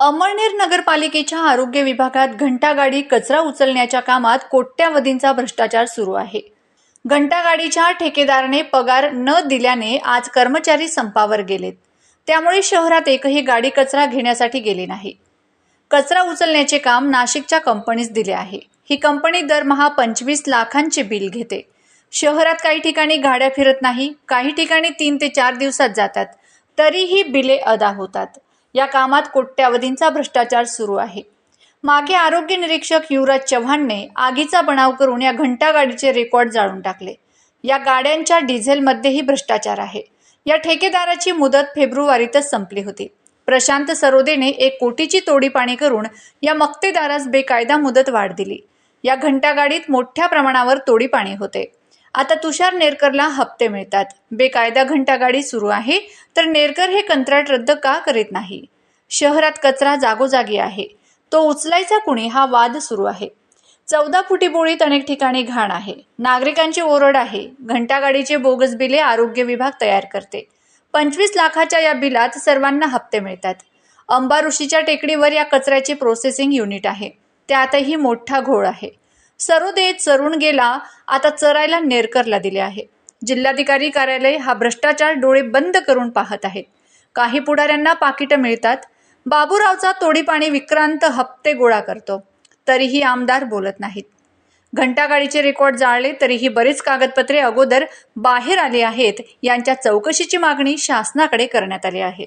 अमळनेर नगरपालिकेच्या आरोग्य विभागात घंटागाडी कचरा उचलण्याच्या कामात कोट्यावधींचा भ्रष्टाचार सुरू आहे. घंटागाडीच्या ठेकेदाराने पगार न दिल्याने आज कर्मचारी संपावर गेलेत. त्यामुळे शहरात एकही गाडी कचरा घेण्यासाठी गेली नाही. कचरा उचलण्याचे काम नाशिकच्या कंपनीस दिले आहे. ही कंपनी दरमहा पंचवीस लाखांचे बिल घेते. शहरात काही ठिकाणी गाड्या फिरत नाही काही ठिकाणी तीन ते चार दिवसात जातात. तरीही बिले अदा होतात. या कामात कोट्यावधींचा भ्रष्टाचार सुरू आहे. मागे आरोग्य निरीक्षक युवराज चव्हाणने आगीचा बनाव करून या घंटागाडीचे रेकॉर्ड जाळून टाकले. या गाड्यांच्या डिझेलमध्येही भ्रष्टाचार आहे. या ठेकेदाराची मुदत फेब्रुवारीतच संपली होती. प्रशांत सरोदेने एक कोटीची तोडीपाणी करून या मक्तेदारास बेकायदा मुदत वाढ दिली. या घंटागाडीत मोठ्या प्रमाणावर तोडीपाणी होते. आता तुषार नेरकरला हप्ते मिळतात. बेकायदा घंटागाडी सुरू आहे तर नेरकर हे कंत्राट रद्द का करीत नाही? शहरात कचरा जागोजागी आहे. तो उचलायचा कुणी? हा वाद सुरू आहे. चौदा फुटी बोळीत अनेक ठिकाणी घाण आहे. नागरिकांची ओरड आहे. घंटागाडीचे बोगस बिले आरोग्य विभाग तयार करते. पंचवीस लाखाच्या या बिलात सर्वांना हप्ते मिळतात. अंबा ऋषीच्या टेकडीवर या कचऱ्याचे प्रोसेसिंग युनिट आहे. त्यातही मोठा घोळ आहे. सरोदे चरून गेला आता चरायला नेरकरला दिले आहे. जिल्हाधिकारी कार्यालय हा भ्रष्टाचार डोळे बंद करून पाहत आहेत काही पुढाऱ्यांना पाकिटं मिळतात. बाबूरावचा तोडीपाणी विक्रांत हप्ते गोळा करतो. तरीही आमदार बोलत नाहीत. घंटागाडीचे रेकॉर्ड जाळले तरीही बरीच कागदपत्रे अगोदर बाहेर आली आहेत. यांच्या चौकशीची मागणी शासनाकडे करण्यात आली आहे.